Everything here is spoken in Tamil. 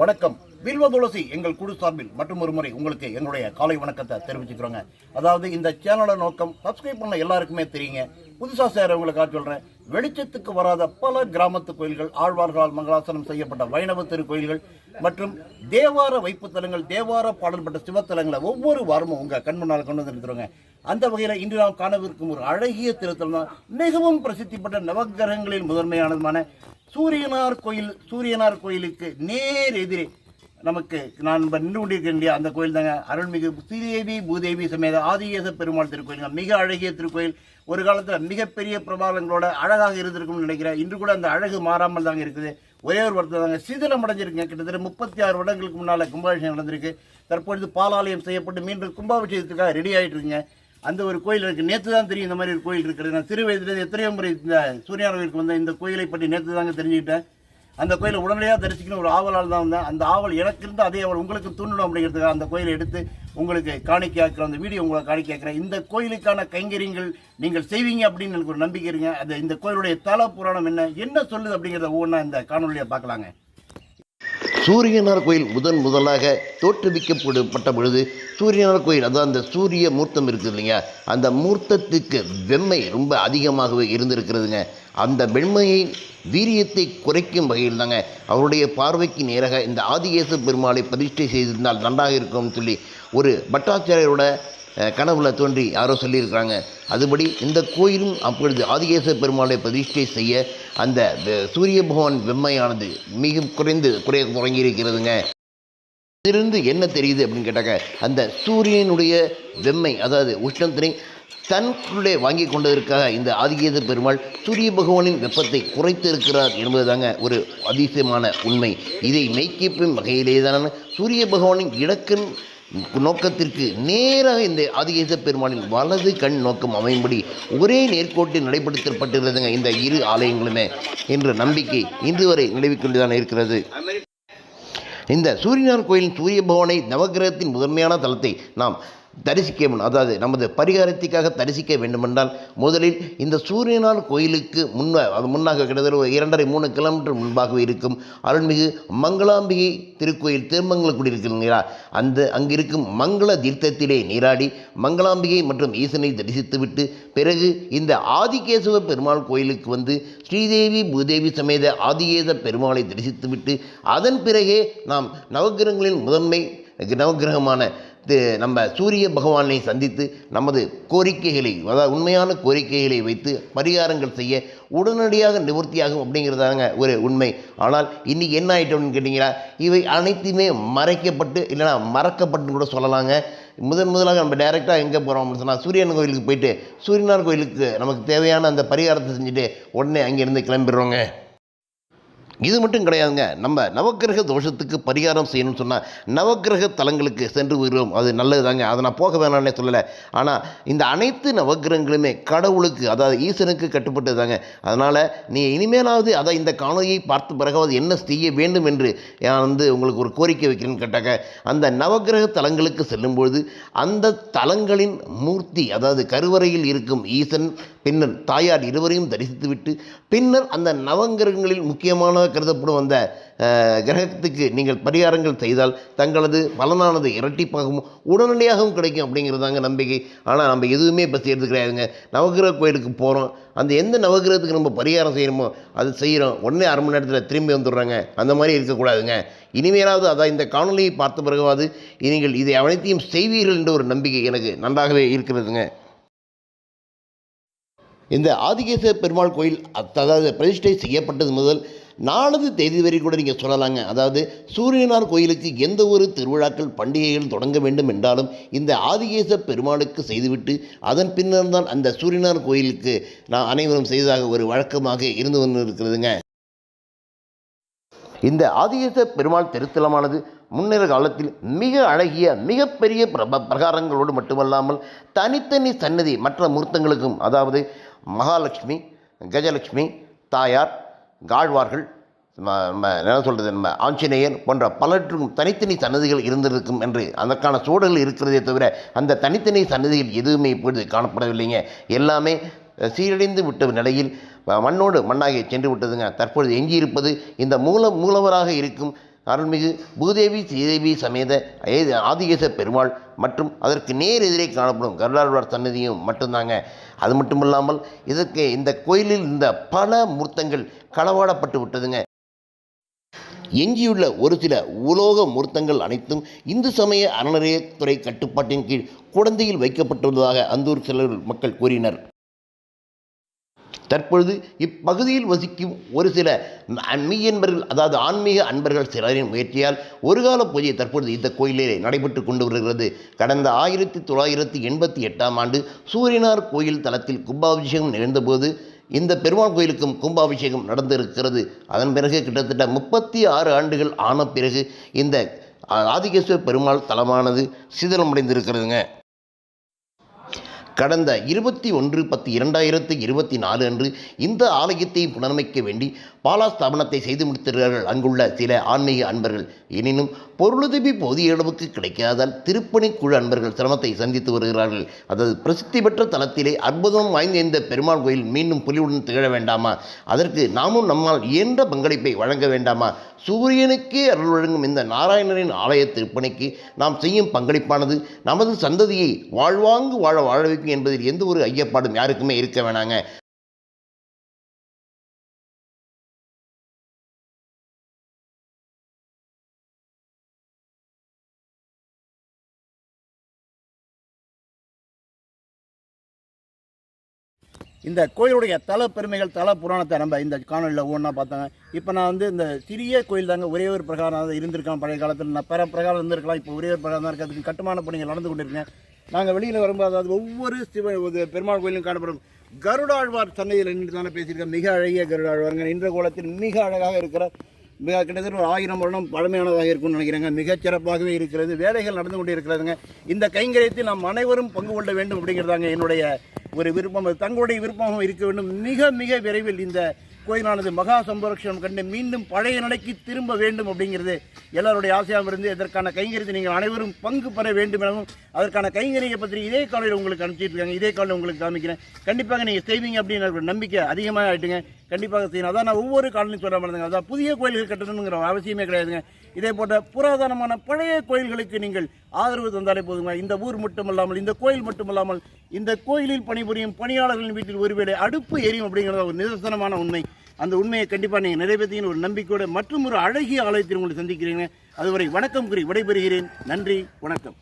வணக்கம். வில்வ துளசி எங்கள் குழு சார்பில் மற்றும் ஒரு முறை உங்களுக்கு எங்களுடைய காலை வணக்கத்தை தெரிவிச்சுக்கிறோங்க. அதாவது இந்த சேனலோட நோக்கம் சப்ஸ்கிரைப் பண்ண எல்லாருக்குமே தெரியுங்க. புதுசாக சேரவங்களுக்காக சொல்கிறேன் வெளிச்சத்துக்கு வராத பல கிராமத்து கோயில்கள் ஆழ்வார்களால் மங்களாசனம் செய்யப்பட்ட வைணவ திருக்கோயில்கள் மற்றும் தேவார வைப்புத்தலங்கள் தேவார பாடல்பட்ட சிவத்தலங்களை ஒவ்வொரு வாரமும் உங்கள் கண் முன்னால் கொண்டு வந்துருக்கிறோங்க அந்த வகையில் இன்று நாம் காணவிருக்கும் ஒரு அழகிய திருத்தலம் தான் மிகவும் பிரசித்தி பெற்ற நவகிரகங்களில் முதன்மையானதுமான சூரியனார் கோயில் சூரியனார் கோயிலுக்கு நேர் எதிரே நமக்கு நான் நின்று கொண்டிருக்கின்ற அந்த கோயில் தாங்க. அருள்மிகு ஸ்ரீதேவி பூதேவி சமேத ஆதிகேச பெருமாள் திருக்கோயிலுங்க. மிக அழகிய திருக்கோயில். ஒரு காலத்தில் மிகப்பெரிய பிரபாவங்களோட அழகாக இருந்திருக்கும்னு நினைக்கிறேன். இன்று கூட அந்த அழகு மாறாமல் தாங்க இருக்குது. ஒரே ஒரு வருத்தம் தாங்க சிதிலம் அடைஞ்சிருக்குங்க. கிட்டத்தட்ட முப்பத்தி ஆறு வருடங்களுக்கு முன்னால் கும்பாபிஷேகம் நடந்திருக்கு. தற்பொழுது பாலாலயம் செய்யப்பட்டு மீண்டும் கும்பாபிஷேகத்துக்காக ரெடி ஆகிட்டு இருக்குங்க. அந்த ஒரு கோயில் இருக்குது நேற்று தான் தெரியும் இந்த மாதிரி ஒரு கோயில் இருக்கிறது. நான் சிறு வயதுலேருந்து எத்தனையோ முறை இந்த சூரியனார் கோயிலுக்கு வந்த இந்த கோயிலை பற்றி நேற்று தாங்க தெரிஞ்சுக்கிட்டேன். அந்த கோயிலை உடனடியாக தரிசிக்கணும். ஒரு ஆவலால் தான் வந்தேன். அந்த ஆவல் எனக்கு இருந்து அதே ஆவல் உங்களுக்கு தூண்டணும் அப்படிங்கிறதுக்காக அந்த கோயிலை எடுத்து உங்களுக்கு காணிக்கையாக்குற அந்த வீடியோ உங்களை காணிக்கையாக்குறேன். இந்த கோயிலுக்கான கைங்கரியங்கள் நீங்கள் செய்வீங்க அப்படின்னு எனக்கு ஒரு நம்பிக்கை இருங்க. அது இந்த கோயிலுடைய தல புராணம் என்ன? என்ன சொல்லுது அப்படிங்கிறத ஒவ்வொன்றா இந்த காணொலியை பார்க்கலாங்க. சூரியனார் கோயில் முதன் முதலாக தோற்றுவிக்கப்பட்ட பொழுது சூரியனார் கோயில் அதாவது அந்த சூரிய மூர்த்தம் இருக்குது இல்லைங்க அந்த மூர்த்தத்துக்கு வெம்மை ரொம்ப அதிகமாகவே இருந்திருக்கிறதுங்க. அந்த வெண்மையை வீரியத்தை குறைக்கும் வகையில் தாங்க அவருடைய பார்வைக்கு நேராக இந்த ஆதிகேச பெருமாளை பிரதிஷ்டை செய்திருந்தால் நன்றாக இருக்கும்னு சொல்லி ஒரு பட்டாச்சாரியரோட கனவுல தோன்றி யாரோ சொல்லியிருக்கிறாங்க. அதுபடி இந்த கோயிலும் அப்பொழுது ஆதிகேச பெருமாளை பிரதிஷ்டை செய்ய அந்த சூரிய பகவான் வெம்மையானது மிக குறைந்து குறைய தொடங்கியிருக்கிறதுங்க. இதிலிருந்து என்ன தெரியுது அப்படின்னு கேட்டாக்க அந்த சூரியனுடைய வெம்மை அதாவது உஷ்ணத்தினை தன்குள்ளே வாங்கி கொண்டதற்காக இந்த ஆதிகேத பெருமாள் சூரிய பகவானின் வெப்பத்தை குறைத்து இருக்கிறார் என்பதுதாங்க ஒரு அதிசயமான உண்மை. இதை மெய்க்கிப்பும் வகையிலே தான் சூரிய பகவானின் இடக்கன் நோக்கத்திற்கு நேராக இந்த ஆதிகேச பெருமானின் வலது கண் நோக்கம் அமையும்படி ஒரே நேர்கோட்டில் நடைபெடுத்தப்பட்டிருந்ததுங்க இந்த இரு ஆலயங்களுமே என்ற நம்பிக்கை இன்று வரை நிலவிக்கொண்டுதான் இருக்கிறது. இந்த சூரியனார் கோயிலின் சூரிய பவனை நவக்கிரகத்தின் முதன்மையான தலத்தை நாம் தரிசிக்க வேண்டும். அதாவது நமது பரிகாரத்திற்காக தரிசிக்க வேண்டுமென்றால் முதலில் இந்த சூரியனார் கோயிலுக்கு முன்ன அது முன்னாக கிட்டத்தட்ட ஒரு இரண்டரை மூணு கிலோமீட்டர் முன்பாகவே இருக்கும். அருள்மிகு மங்களாம்பிகை திருக்கோயில் திருமங்கலக்குடி இருக்குங்களா அந்த அங்கிருக்கும் மங்கள தீர்த்தத்திலே நீராடி மங்களாம்பிகை மற்றும் ஈசனை தரிசித்துவிட்டு பிறகு இந்த ஆதிகேசவ பெருமாள் கோயிலுக்கு வந்து ஸ்ரீதேவி பூதேவி சமேத ஆதிகேச பெருமாளை தரிசித்துவிட்டு அதன் பிறகே நாம் நவகிரகங்களின் முதன்மை நவக்கிரகமான நம்ம சூரிய பகவானை சந்தித்து நமது கோரிக்கைகளை அதாவது உண்மையான கோரிக்கைகளை வைத்து பரிகாரங்கள் செய்ய உடனடியாக நிவர்த்தியாகும் அப்படிங்கிறதாங்க ஒரு உண்மை. ஆனால் இன்றைக்கி என்ன ஆகிட்டோம்னு கேட்டிங்கன்னா இவை அனைத்துமே மறைக்கப்பட்டு இல்லைன்னா மறக்கப்பட்டுன்னு கூட சொல்லலாங்க. முதன் முதலாக நம்ம டைரெக்டாக எங்கே போகிறோம் அப்படின்னு சொன்னால் சூரியன் கோயிலுக்கு போயிட்டு சூரியனார் கோயிலுக்கு நமக்கு தேவையான அந்த பரிகாரத்தை செஞ்சுட்டு உடனே அங்கேருந்து கிளம்பிடுறோங்க. இது மட்டும் கிடையாதுங்க. நம்ம நவக்கிரக தோஷத்துக்கு பரிகாரம் செய்யணும்னு சொன்னால் நவக்கிரக தலங்களுக்கு சென்று விடுவோம் அது நல்லது தாங்க அதை நான் போக வேணாம்னே சொல்லலை. ஆனால் இந்த அனைத்து நவக்கிரகங்களுமே கடவுளுக்கு அதாவது ஈசனுக்கு கட்டுப்பட்டது தாங்க அதனால் நீ இனிமேலாவது அதை இந்த காணொலியை பார்த்த பிறகாவது என்ன செய்ய வேண்டும் என்று நான் வந்து உங்களுக்கு ஒரு கோரிக்கை வைக்கிறேன்னு கேட்டாக்க அந்த நவக்கிரக தலங்களுக்கு செல்லும்பொழுது அந்த தலங்களின் மூர்த்தி அதாவது கருவறையில் இருக்கும் ஈசன் பின்னர் தாயார் இருவரையும் தரிசித்துவிட்டு பின்னர் அந்த நவங்கிரகங்களில் முக்கியமான கருதப்படும் அந்த கிரகத்துக்கு நீங்கள் பரிகாரங்கள் செய்தால் தங்களது பலனானது இரட்டிப்பாகவும் உடனடியாகவும் கிடைக்கும் அப்படிங்கிறதாங்க நம்பிக்கை. ஆனால் நம்ம எதுவுமே இப்போ செய்கிறது கிடையாதுங்க. நவகிரக கோயிலுக்கு போகிறோம் அந்த எந்த நவகிரகத்துக்கு நம்ம பரிகாரம் செய்யணுமோ அது செய்கிறோம் உடனே அரை மணி நேரத்தில் திரும்பி வந்துடுறாங்க. அந்த மாதிரி இருக்கக்கூடாதுங்க. இனிமேலாவது அதான் இந்த காணொலியை பார்த்த பிறகாவது நீங்கள் இதை அனைத்தையும் செய்வீர்கள் என்ற ஒரு நம்பிக்கை எனக்கு நன்றாகவே இருக்கிறதுங்க. இந்த ஆதிகேச பெருமாள் கோயில் அதாவது பிரதிஷ்டை செய்யப்பட்டது முதல் நாலது தேதி வரை கூட நீங்கள் சொல்லலாங்க. அதாவது சூரியனார் கோயிலுக்கு எந்த ஒரு திருவிழாக்கள் பண்டிகைகள் தொடங்க வேண்டும் என்றாலும் இந்த ஆதிகேச பெருமாளுக்கு செய்துவிட்டு அதன் பின்னர் தான் அந்த சூரியனார் கோயிலுக்கு நான் அனைவரும் செய்ததாக ஒரு வழக்கமாக இருந்து வந்து இருக்கிறதுங்க இந்த ஆதிகேச பெருமாள் திருத்தலமானது முன்னேற காலத்தில் மிக அழகிய மிகப்பெரிய பிரப பிரகாரங்களோடு மட்டுமல்லாமல் தனித்தனி சன்னதி மற்ற மூர்த்தங்களுக்கும் அதாவது மகாலட்சுமி கஜலட்சுமி தாயார் காழ்வார்கள் என்ன சொல்கிறது நம்ம ஆஞ்சநேயர் போன்ற பலருக்கும் தனித்தனி சன்னதிகள் இருந்திருக்கும் என்று அதற்கான சூழல் இருக்கிறதே தவிர அந்த தனித்தனி சன்னதிகள் எதுவுமே இப்பொழுது காணப்படவில்லைங்க. எல்லாமே சீரடைந்து விட்ட நிலையில் மண்ணோடு மண்ணாகி சென்று விட்டதுங்க. தற்பொழுது எஞ்சியிருப்பது இந்த மூல மூலவராக இருக்கும் அருள்மிகு பூதேவி ஸ்ரீதேவி சமேத ஆதிகேச பெருமாள் மற்றும் அதற்கு நேர் எதிரே காணப்படும் கருடாழ்வார் சன்னதியும் மட்டும்தாங்க. அது மட்டும் இல்லாமல் இதற்கு இந்த கோயிலில் இந்த பல மூர்த்தங்கள் களவாடப்பட்டு விட்டதுங்க. எஞ்சியுள்ள ஒரு சில உலோக மூர்த்தங்கள் அனைத்தும் இந்து சமய அறநிலையத்துறை கட்டுப்பாட்டின் கீழ் குழந்தையில் வைக்கப்பட்டுள்ளதாக அந்தூர் சிலர் மக்கள் கூறினர். தற்பொழுது இப்பகுதியில் வசிக்கும் ஒரு சில மீயன்பர்கள் அதாவது ஆன்மீக அன்பர்கள் சிலரின் முயற்சியால் ஒரு கால பூஜை தற்பொழுது இந்த கோயிலிலே நடைபெற்று கொண்டு வருகிறது. கடந்த ஆயிரத்தி தொள்ளாயிரத்தி எண்பத்தி எட்டாம் ஆண்டு சூரியனார் கோயில் தளத்தில் கும்பாபிஷேகம் நிகழ்ந்தபோது இந்த பெருமாள் கோயிலுக்கும் கும்பாபிஷேகம் நடந்திருக்கிறது. அதன் பிறகு கிட்டத்தட்ட முப்பத்தி ஆறு ஆண்டுகள் ஆன பிறகு இந்த ஆதிகேஸ்வர பெருமாள் தலமானது சிதிலமடைந்திருக்கிறதுங்க. கடந்த இருபத்தி ஒன்று பத்து இரண்டாயிரத்து இருபத்தி நாலு அன்று இந்த ஆலயத்தை புனரமைக்க வேண்டி பாலாஸ்தாபனத்தை செய்து முடித்திருக்கிறார்கள். அங்குள்ள சில ஆன்மீக அன்பர்கள். எனினும் பொருளுதவி போதிய அளவுக்கு கிடைக்காதால் திருப்பணிக்குழு அன்பர்கள் சிரமத்தை சந்தித்து வருகிறார்கள். அதாவது பிரசித்தி பெற்ற தலத்திலே அற்புதம் வாய்ந்த இந்த பெருமாள் கோயில் மீண்டும் புலியுடன் திகழ வேண்டாமா? அதற்கு நாமும் நம்மால் இயன்ற பங்களிப்பை வழங்க வேண்டாமா? சூரியனுக்கே அருள் வழங்கும் இந்த நாராயணரின் ஆலய திருப்பணிக்கு நாம் செய்யும் பங்களிப்பானது நமது சந்ததியை வாழ்வாங்கு வாழ வாழ வைக்கும் என்பதில் எந்த ஒரு ஐயப்பாடும் யாருக்குமே இருக்க வேணாங்க. இந்த கோயிலுடைய தல பெருமைகள் தல புராணத்தை நம்ம இந்த காணொலியில் ஒவ்வொன்றா பார்த்தாங்க இப்போ நான் வந்து இந்த சிறிய கோயில் தாங்க ஒரே ஒரு பிரகாரம் இருந்திருக்கான் பழைய காலத்தில். நான் பிற பிரகாரம் இருந்திருக்கலாம் இப்போ ஒரே ஒரு பிரகாரம் தான் இருக்குது அதுக்கு கட்டுமான பணிகள் நடந்து கொண்டிருக்கேன். நாங்கள் வெளியில் வரும்போது அதாவது ஒவ்வொரு சிவ பெருமாள் கோயிலும் காணப்படும். கருடாழ்வார் சன்னையில் நின்று தானே பேசியிருக்கேன் மிக அழகிய கருடாழ்வாருங்க. இன்ற கோலத்தில் மிக அழகாக இருக்கிற மிக கிட்டத்தட்ட ஒரு ஆயிரம் வருடம் பழமையானதாக இருக்கும்னு நினைக்கிறேங்க. மிகச்சிறப்பாகவே இருக்கிறது. வேலைகள் நடந்து கொண்டு இருக்கிறதுங்க இந்த கைங்கரியத்தில் நாம் அனைவரும் பங்கு கொள்ள வேண்டும் அப்படிங்கிறதாங்க என்னுடைய ஒரு விருப்பம் தங்களுடைய விருப்பமும் இருக்க வேண்டும். மிக மிக விரைவில் இந்த கோயிலானது மகா சம்பரட்சணம் கண்டு மீண்டும் பழைய நிலைக்கு திரும்ப வேண்டும் அப்படிங்கிறது எல்லாருடைய ஆசையாக இருந்து இதற்கான கைங்கரியத்தை நீங்கள் அனைவரும் பங்கு பெற வேண்டும் எனவும் அதற்கான கைங்கரிய பற்றி இதே காலையில் உங்களுக்கு அனுப்பிச்சிட்டு இருக்காங்க இதே காலையில் உங்களுக்கு காமிக்கிறேன். கண்டிப்பாக நீங்கள் செய்வீங்க அப்படின்னு ஒரு நம்பிக்கை அதிகமாக ஆகிட்டுங்க கண்டிப்பாக செய்யணும். அதான் நான் ஒவ்வொரு காலனியும் சொல்ல மாட்டேங்க அதான் புதிய கோயில்கள் கட்டணுங்கிற அவசியமே கிடையாதுங்க. இதே போன்ற புராதனமான பழைய கோயில்களுக்கு நீங்கள் ஆதரவு தந்தாலே போதுங்க. இந்த ஊர் மட்டுமல்லாமல் இந்த கோயில் மட்டுமல்லாமல் இந்த கோயிலில் பணிபுரியும் பணியாளர்களின் வீட்டில் ஒருவேளை அடுப்பு எரியும் அப்படிங்கிறத ஒரு நிதர்சனமான உண்மை. அந்த உண்மையை கண்டிப்பாக நீங்கள் நிறைவேற்றின ஒரு நம்பிக்கையோடு மற்றும் ஒரு அழகிய ஆலயத்தில் உங்களை சந்திக்கிறீங்க. அதுவரை வணக்கம் கூறி விடைபெறுகிறேன். நன்றி வணக்கம்.